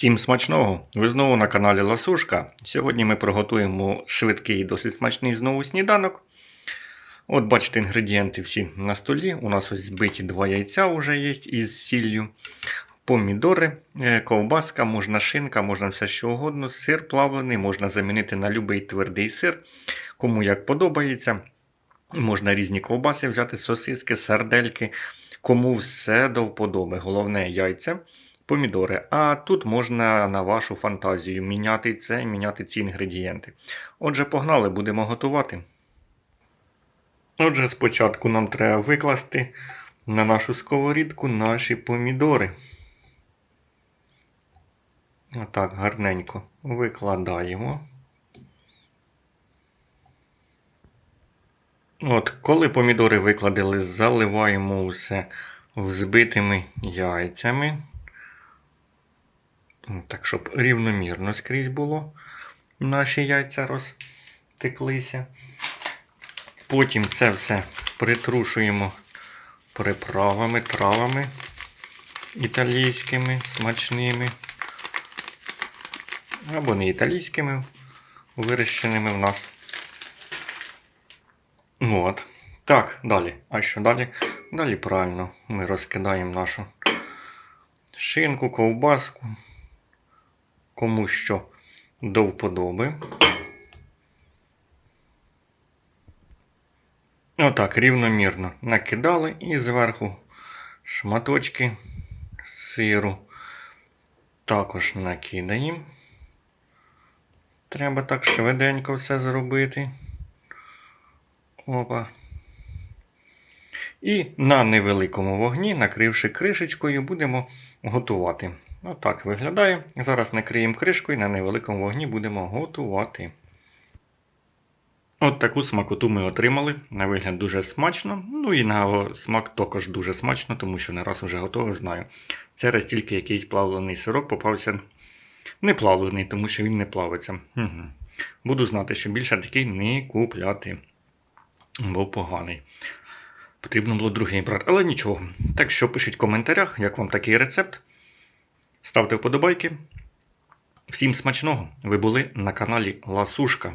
Всім смачного! Ви знову на каналі Ласушка. Сьогодні ми приготуємо швидкий і досить смачний знову сніданок. От бачите, інгредієнти всі на столі. У нас ось збиті два яйця вже є із сіллю, помідори, е, ковбаска, можна шинка, можна все що угодно. Сир плавлений, можна замінити на будь-який твердий сир, кому як подобається. Можна різні ковбаси взяти, сосиски, сардельки, кому все до вподоби. Головне яйця помідори. А тут можна на вашу фантазію міняти це, міняти ці інгредієнти. Отже, погнали, будемо готувати. Отже, спочатку нам треба викласти на нашу сковорідку наші помідори. Отак, гарненько викладаємо. От, коли помідори викладали, заливаємо усе взбитими яйцями. Так, щоб рівномірно скрізь було. Наші яйця розтеклися. Потім це все притрушуємо приправами, травами італійськими, смачними. Або не італійськими, вирощеними в нас. Ну От. Так, далі. А що далі? Далі правильно. Ми розкидаємо нашу шинку, ковбаску кому що до вподоби. Отак, рівномірно накидали і зверху шматочки сиру також накидаємо. Треба так швиденько все зробити. Опа. І на невеликому вогні, накривши кришечкою, будемо готувати. Отак виглядає. Зараз накриємо кришкою і на невеликому вогні будемо готувати. От таку смакоту ми отримали. На вигляд дуже смачно. Ну і на смак також дуже смачно, тому що не раз вже готовий, знаю. Це раз тільки якийсь плавлений сирок попався не плавлений, тому що він не плавиться. Угу. Буду знати, що більше такий не купляти, бо поганий. Потрібно було другий брати, але нічого. Так що пишіть в коментарях, як вам такий рецепт. Ставте вподобайки. Всім смачного! Ви були на каналі Ласушка.